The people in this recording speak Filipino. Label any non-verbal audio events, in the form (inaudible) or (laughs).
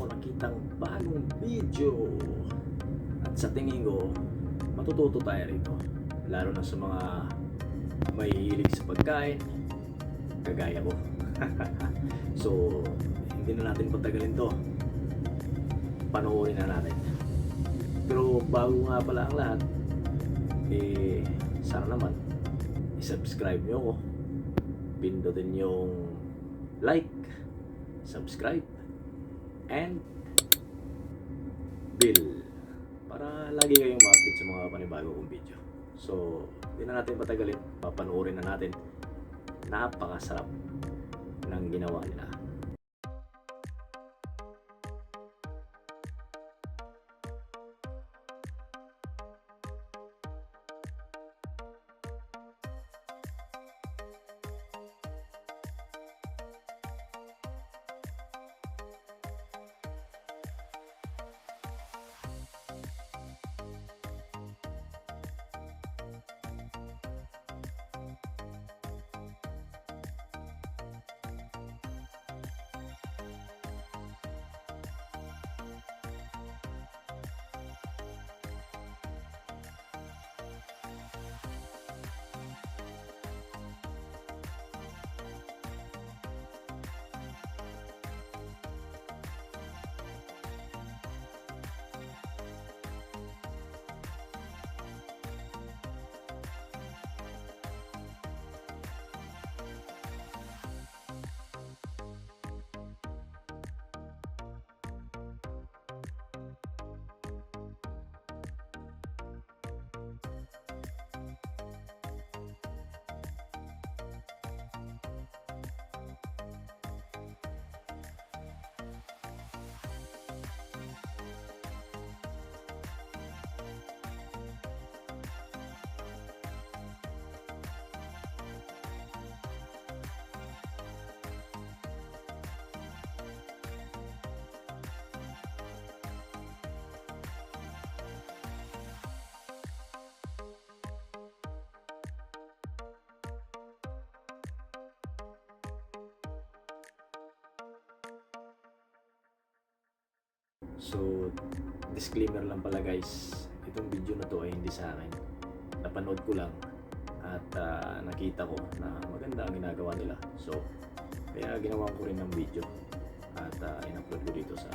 ako nakitang bagong video. At sa tingin ko, matututo tayo rito. Lalo na sa mga may hilig sa pagkain, kagaya ko. (laughs) so, hindi na natin patagalin to. Panoorin na natin. Pero bago nga pala ang lahat, eh, sana naman, isubscribe nyo ako. Pindutin yung like, subscribe, and bell para lagi kayong ma-update sa mga panibago kong video. So, hindi na natin patagalin. Papanoorin na natin. Napakasarap ng ginawa nila. So, disclaimer lang pala guys, itong video na to ay hindi sa akin. Napanood ko lang at ah, nakita ko na maganda ang ginagawa nila. So, kaya ginawa ko rin ng video at ah, in-upload ko dito sa.